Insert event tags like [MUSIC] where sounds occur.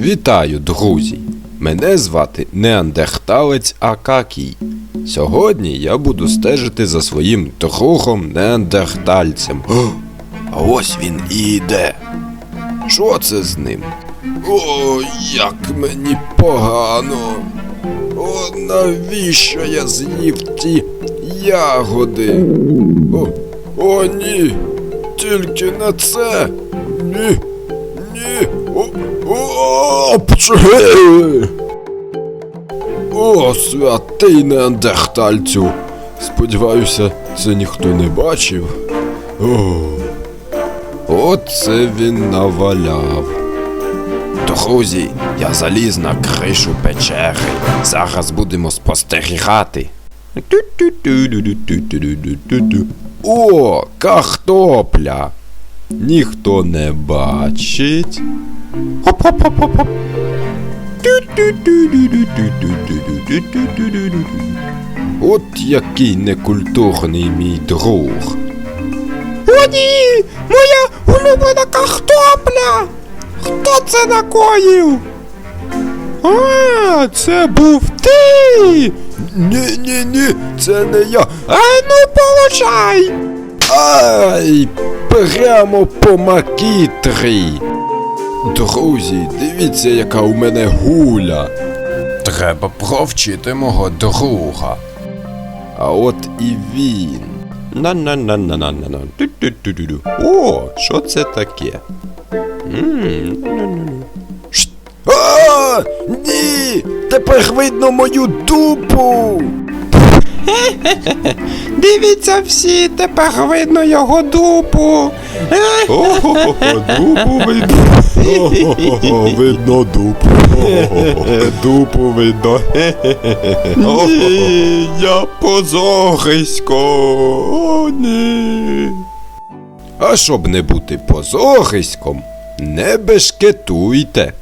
Вітаю, друзі! Мене звати Неандерталець Акакій. Сьогодні я буду стежити за своїм другом неандертальцем. О, а ось він і йде. Що це з ним? О, як мені погано. О, навіщо я з'їв ті ягоди? О, о, ні. Тільки не це. Ні. Ні. О, о! Святий неандертальцю. Сподіваюся, це ніхто не бачив. О, оце він наваляв. Друзі, я заліз на кришу печери. Зараз будемо спостерігати. О, картопля. Ніхто не бачить. Хоп-хоп-хоп-хоп-хоп. От який некультурний мій друг. О, ні! Моя улюблена картопля! Хто це накоїв? А, це був ти! Ні, ні, ні, це не я. А ну получай! Ай! Прямо по макітрі. Друзі, дивіться, яка у мене гуля. Треба провчити мого друга. А от і він. на на на на на на на О, що це таке? Ні! Тепер видно мою дупу! [LAUGHS] Дивіться всі, тепер видно його дупу. [LAUGHS] О-хо-хо, дупу видно. Видно дупу. Дупу видно. Ні, я позорисько. О, ні. А щоб не бути позориськом, не бешкетуйте.